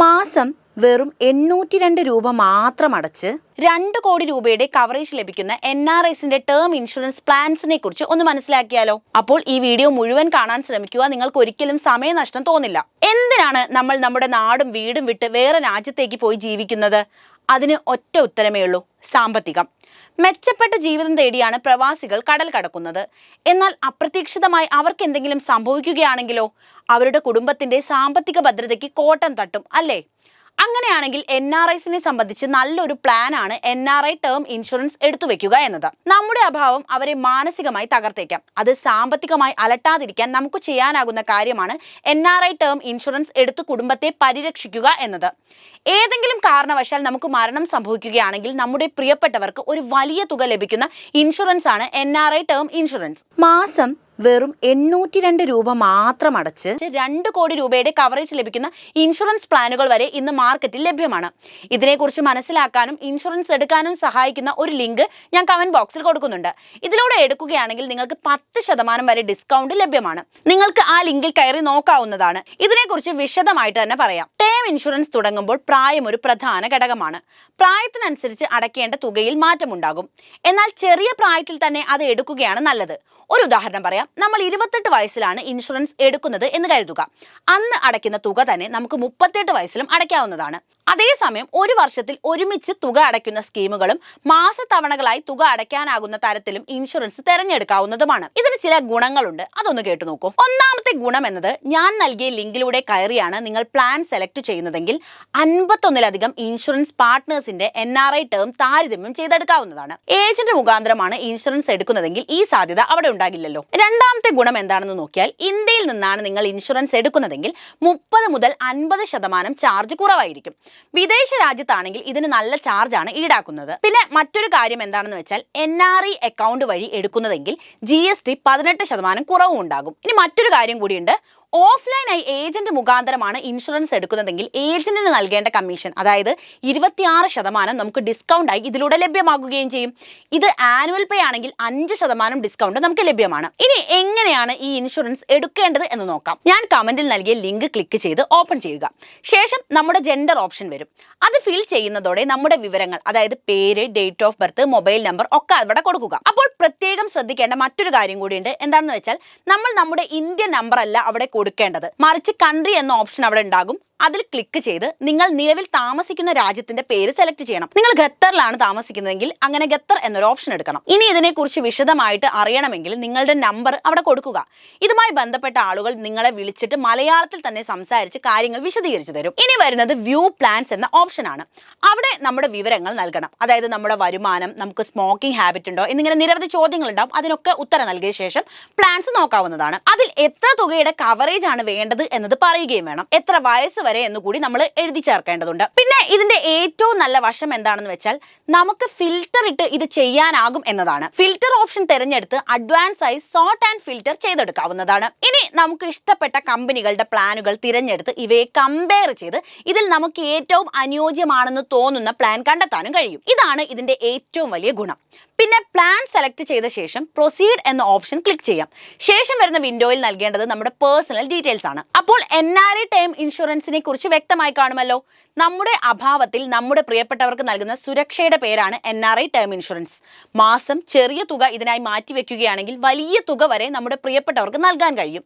മാസം വെറും എണ്ണൂറ്റി രണ്ട് രൂപ മാത്രം അടച്ച് രണ്ട് കോടി രൂപയുടെ കവറേജ് ലഭിക്കുന്ന എൻ ആർ എസിന്റെ ടേം ഇൻഷുറൻസ് പ്ലാൻസിനെ കുറിച്ച് ഒന്ന് മനസ്സിലാക്കിയാലോ? അപ്പോൾ ഈ വീഡിയോ മുഴുവൻ കാണാൻ ശ്രമിക്കുക. നിങ്ങൾക്ക് ഒരിക്കലും സമയനഷ്ടം തോന്നില്ല. എന്തിനാണ് നമ്മൾ നമ്മുടെ നാടും വീടും വിട്ട് വേറെ രാജ്യത്തേക്ക് പോയി ജീവിക്കുന്നത്? അതിന് ഒറ്റ ഉത്തരമേ ഉള്ളൂ. സാമ്പത്തികം. മെച്ചപ്പെട്ട ജീവിതം തേടിയാണ് പ്രവാസികൾ കടൽ കടക്കുന്നത്. എന്നാൽ അപ്രതീക്ഷിതമായി അവർക്ക് എന്തെങ്കിലും സംഭവിക്കുകയാണെങ്കിലോ അവരുടെ കുടുംബത്തിന്റെ സാമ്പത്തിക ഭദ്രതയ്ക്ക് കോട്ടം തട്ടും അല്ലേ? അങ്ങനെയാണെങ്കിൽ എൻ ആർ ഐസിനെ സംബന്ധിച്ച് നല്ലൊരു പ്ലാൻ ആണ് N R I term insurance എടുത്തു വെക്കുക എന്നത്. നമ്മുടെ അഭാവം അവരെ മാനസികമായി തകർത്തേക്കാം. അത് സാമ്പത്തികമായി അലട്ടാതിരിക്കാൻ നമുക്ക് ചെയ്യാനാകുന്ന കാര്യമാണ് N R I term insurance എടുത്ത് കുടുംബത്തെ പരിരക്ഷിക്കുക എന്നത്. ഏതെങ്കിലും കാരണവശാൽ നമുക്ക് മരണം സംഭവിക്കുകയാണെങ്കിൽ നമ്മുടെ പ്രിയപ്പെട്ടവർക്ക് ഒരു വലിയ തുക ലഭിക്കുന്ന ഇൻഷുറൻസ് ആണ് N R I term insurance മാസം വെറും എണ്ണൂറ്റി രണ്ട് രൂപ മാത്രം അടച്ച് രണ്ട് കോടി രൂപയുടെ കവറേജ് ലഭിക്കുന്ന ഇൻഷുറൻസ് പ്ലാനുകൾ വരെ ഇന്ന് മാർക്കറ്റിൽ ലഭ്യമാണ്. ഇതിനെക്കുറിച്ച് മനസ്സിലാക്കാനും ഇൻഷുറൻസ് എടുക്കാനും സഹായിക്കുന്ന ഒരു ലിങ്ക് ഞാൻ കമന്റ് ബോക്സിൽ കൊടുക്കുന്നുണ്ട്. ഇതിലൂടെ എടുക്കുകയാണെങ്കിൽ നിങ്ങൾക്ക് പത്ത് ശതമാനം വരെ ഡിസ്കൗണ്ട് ലഭ്യമാണ്. നിങ്ങൾക്ക് ആ ലിങ്കിൽ കയറി നോക്കാവുന്നതാണ്. ഇതിനെക്കുറിച്ച് വിശദമായിട്ട് തന്നെ പറയാം. ടേം ഇൻഷുറൻസ് തുടങ്ങുമ്പോൾ പ്രായം ഒരു പ്രധാന ഘടകമാണ്. പ്രായത്തിനനുസരിച്ച് അടയ്ക്കേണ്ട തുകയിൽ മാറ്റമുണ്ടാകും. എന്നാൽ ചെറിയ പ്രായത്തിൽ തന്നെ അത് എടുക്കുകയാണ് നല്ലത്. ഒരു ഉദാഹരണം പറയാം. നമ്മൾ ഇരുപത്തെട്ട് വയസ്സിലാണ് ഇൻഷുറൻസ് എടുക്കുന്നത് എന്ന് കരുതുക. അന്ന് അടയ്ക്കുന്ന തുക തന്നെ നമുക്ക് മുപ്പത്തെട്ട് വയസ്സിലും അടയ്ക്കാവുന്നതാണ്. അതേസമയം ഒരു വർഷത്തിൽ ഒരുമിച്ച് തുക അടയ്ക്കുന്ന സ്കീമുകളും മാസത്തവണകളായി തുക അടയ്ക്കാനാകുന്ന തരത്തിലും ഇൻഷുറൻസ് തിരഞ്ഞെടുക്കാവുന്നതുമാണ്. ഇതിന് ചില ഗുണങ്ങളുണ്ട്. അതൊന്ന് കേട്ടു നോക്കൂ. ഒന്നാമത്തെ ഗുണം എന്നത് ഞാൻ നൽകിയ ലിങ്കിലൂടെ കയറിയാണ് നിങ്ങൾ പ്ലാൻ സെലക്ട് ചെയ്യുന്നതെങ്കിൽ അൻപത്തൊന്നിലധികം ഇൻഷുറൻസ് പാർട്ട്നേഴ്സിന്റെ എൻ ആർ ഐ ടേം താരതമ്യം ചെയ്തെടുക്കാവുന്നതാണ്. ഏജന്റ് മുഖാന്തരമാണ് ഇൻഷുറൻസ് എടുക്കുന്നതെങ്കിൽ ഈ സാധ്യത അവിടെ ഉണ്ടാകില്ലല്ലോ. രണ്ടാമത്തെ ഗുണം എന്താണെന്ന് നോക്കിയാൽ ഇന്ത്യയിൽ നിന്നാണ് നിങ്ങൾ ഇൻഷുറൻസ് എടുക്കുന്നതെങ്കിൽ മുപ്പത് മുതൽ അൻപത് ശതമാനം ചാർജ് കുറവായിരിക്കും. വിദേശ രാജ്യത്താണെങ്കിൽ ഇതിന് നല്ല ചാർജാണ് ഈടാക്കുന്നത്. പിന്നെ മറ്റൊരു കാര്യം എന്താണെന്ന് വെച്ചാൽ എൻ ആർ ഇ അക്കൗണ്ട് വഴി എടുക്കുന്നതെങ്കിൽ ജി എസ് ടി പതിനെട്ട് ശതമാനം കുറവും ഉണ്ടാകും ഇനി മറ്റൊരു കാര്യം കൂടിയുണ്ട്. ഓഫ്ലൈനായി ഏജന്റ് മുഖാന്തരമാണ് ഇൻഷുറൻസ് എടുക്കുന്നതെങ്കിൽ ഏജന്റിന് നൽകേണ്ട കമ്മീഷൻ അതായത് ഇരുപത്തിയാറ് ശതമാനം നമുക്ക് ഡിസ്കൗണ്ടായി ഇതിലൂടെ ലഭ്യമാകുകയും ചെയ്യും. ഇത് ആനുവൽ പേ ആണെങ്കിൽ അഞ്ച് ശതമാനം ഡിസ്കൗണ്ട് നമുക്ക് ലഭ്യമാണ്. ഇനി എങ്ങനെയാണ് ഈ ഇൻഷുറൻസ് എടുക്കേണ്ടത് എന്ന് നോക്കാം. ഞാൻ കമന്റിൽ നൽകിയ ലിങ്ക് ക്ലിക്ക് ചെയ്ത് ഓപ്പൺ ചെയ്യുക. ശേഷം നമ്മുടെ ജെൻഡർ ഓപ്ഷൻ വരും. അത് ഫിൽ ചെയ്യുന്നതോടെ നമ്മുടെ വിവരങ്ങൾ അതായത് പേര് date of birth mobile number ഒക്കെ അവിടെ കൊടുക്കുക. അപ്പോൾ പ്രത്യേകം ശ്രദ്ധിക്കേണ്ട മറ്റൊരു കാര്യം കൂടിയുണ്ട്. എന്താണെന്ന് വെച്ചാൽ നമ്മൾ നമ്മുടെ ഇന്ത്യൻ നമ്പർ അല്ല അവിടെ കൊടുക്കേണ്ടത്. മറിച്ച് കൺട്രി എന്ന ഓപ്ഷൻ അവിടെ ഉണ്ടാകും. അതിൽ ക്ലിക്ക് ചെയ്ത് നിങ്ങൾ നിലവിൽ താമസിക്കുന്ന രാജ്യത്തിന്റെ പേര് സെലക്ട് ചെയ്യണം. നിങ്ങൾ ഖത്തറിലാണ് താമസിക്കുന്നതെങ്കിൽ അങ്ങനെ ഖത്തർ എന്നൊരു ഓപ്ഷൻ എടുക്കണം. ഇനി ഇതിനെക്കുറിച്ച് വിശദമായിട്ട് അറിയണമെങ്കിൽ നിങ്ങളുടെ നമ്പർ അവിടെ കൊടുക്കുക. ഇതുമായി ബന്ധപ്പെട്ട ആളുകൾ നിങ്ങളെ വിളിച്ചിട്ട് മലയാളത്തിൽ തന്നെ സംസാരിച്ച് കാര്യങ്ങൾ വിശദീകരിച്ചു തരും. ഇനി വരുന്നത് വ്യൂ പ്ലാൻസ് എന്ന ഓപ്ഷനാണ് അവിടെ നമ്മുടെ വിവരങ്ങൾ നൽകണം. അതായത് നമ്മുടെ വരുമാനം നമുക്ക് സ്മോക്കിംഗ് ഹാബിറ്റ് ഉണ്ടോ എന്നിങ്ങനെ നിരവധി ചോദ്യങ്ങൾ ഉണ്ടാവും അതിനൊക്കെ ഉത്തരം നൽകിയ ശേഷം പ്ലാൻസ് നോക്കാവുന്നതാണ്. അതിൽ എത്ര തുകയുടെ കവറേജ് ആണ് വേണ്ടത് എന്നത് പറയുകയും വേണം. എത്ര വയസ്സ് വരെ എന്ന് കൂടി നമ്മൾ എഴുതി ചേർക്കേണ്ടതുണ്ട്. പിന്നെ ഇതിന്റെ ഏറ്റവും നല്ല വശം എന്താണെന്ന് വെച്ചാൽ നമുക്ക് ഫിൽറ്റർ ഇട്ട് ഇത് ചെയ്യാനാകും എന്നതാണ്. ഫിൽറ്റർ ഓപ്ഷൻ തിരഞ്ഞെടുത്ത് അഡ്വാൻസ് ആയി സോർട്ട് ആൻഡ് ഫിൽറ്റർ ചെയ്തെടുക്കാവുന്നതാണ്. ഇനി നമുക്ക് ഇഷ്ടപ്പെട്ട കമ്പനികളുടെ പ്ലാനുകൾ തിരഞ്ഞെടുത്ത് ഇവയെ കമ്പയർ ചെയ്ത് ഇതിൽ നമുക്ക് ഏറ്റവും അനുയോജ്യമാണെന്ന് തോന്നുന്ന പ്ലാൻ കണ്ടെത്താനും കഴിയും. ഇതാണ് ഇതിന്റെ ഏറ്റവും വലിയ ഗുണം. പിന്നെ പ്ലാൻ സെലക്ട് ചെയ്ത ശേഷം പ്രൊസീഡ് എന്ന ഓപ്ഷൻ ക്ലിക്ക് ചെയ്യാം. ശേഷം വരുന്ന വിൻഡോയിൽ നൽകേണ്ടത് നമ്മുടെ പേഴ്സണൽ ഡീറ്റെയിൽസ് ആണ്. അപ്പോൾ എൻ ആർ ഐ ടൈം ഇൻഷുറൻസിനെ കുറിച്ച് വ്യക്തമായി കാണുമല്ലോ? നമ്മുടെ അഭാവത്തിൽ നമ്മുടെ പ്രിയപ്പെട്ടവർക്ക് നൽകുന്ന സുരക്ഷയുടെ പേരാണ് N R I term insurance മാസം ചെറിയ തുക ഇതിനായി മാറ്റിവെക്കുകയാണെങ്കിൽ വലിയ തുക വരെ നമ്മുടെ പ്രിയപ്പെട്ടവർക്ക് നൽകാൻ കഴിയും.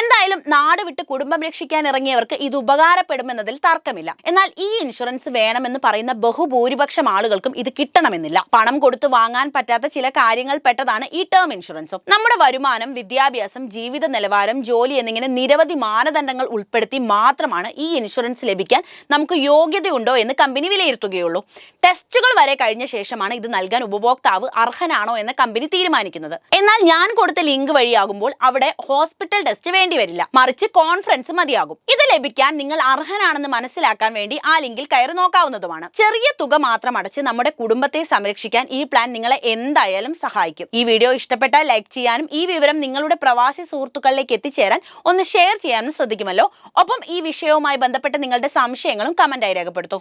എന്തായാലും നാട് വിട്ട് കുടുംബം രക്ഷിക്കാൻ ഇറങ്ങിയവർക്ക് ഇത് ഉപകാരപ്പെടുമെന്നതിൽ തർക്കമില്ല. എന്നാൽ ഈ ഇൻഷുറൻസ് വേണമെന്ന് പറയുന്ന ബഹുഭൂരിപക്ഷം ആളുകൾക്കും ഇത് കിട്ടണമെന്നില്ല. പണം കൊടുത്തു വാങ്ങാൻ പറ്റാത്ത ചില കാര്യങ്ങൾ പെട്ടതാണ് ഈ ടേം ഇൻഷുറൻസും നമ്മുടെ വരുമാനം വിദ്യാഭ്യാസം ജീവിത നിലവാരം ജോലി എന്നിങ്ങനെ നിരവധി മാനദണ്ഡങ്ങൾ ഉൾപ്പെടുത്തി മാത്രമാണ് ഈ ഇൻഷുറൻസ് ലഭിക്കാൻ നമുക്ക് യോഗ്യതയുണ്ടോ എന്ന് കമ്പനി വിലയിരുത്തുകയുള്ളൂ. ടെസ്റ്റുകൾ വരെ കഴിഞ്ഞ ശേഷമാണ് ഇത് നൽകാൻ ഉപഭോക്താവ് അർഹനാണോ എന്ന് കമ്പനി തീരുമാനിക്കുന്നത്. എന്നാൽ ഞാൻ കൊടുത്ത ലിങ്ക് വഴിയാകുമ്പോൾ അവിടെ ഹോസ്പിറ്റൽ ടെസ്റ്റ് വേണ്ടി വരില്ല. മറിച്ച് കോൺഫറൻസ് മതിയാകും. ഇത് ലഭിക്കാൻ നിങ്ങൾ അർഹനാണെന്ന് മനസ്സിലാക്കാൻ വേണ്ടി ആ ലിങ്കിൽ കയറി നോക്കാവുന്നതുമാണ്. ചെറിയ തുക മാത്രം അടച്ച് നമ്മുടെ കുടുംബത്തെ സംരക്ഷിക്കാൻ ഈ പ്ലാൻ നിങ്ങളെ എന്തായാലും സഹായിക്കും. ഈ വീഡിയോ ഇഷ്ടപ്പെട്ടാൽ ലൈക്ക് ചെയ്യാനും ഈ വിവരം നിങ്ങളുടെ പ്രവാസി സുഹൃത്തുക്കളിലേക്ക് എത്തിച്ചേരാൻ ഒന്ന് ഷെയർ ചെയ്യാനും ശ്രദ്ധിക്കുമല്ലോ. ഒപ്പം ഈ വിഷയവുമായി ബന്ധപ്പെട്ട് നിങ്ങളുടെ സംശയങ്ങളും കമന്റായി രേഖപ്പെടുത്തൂ.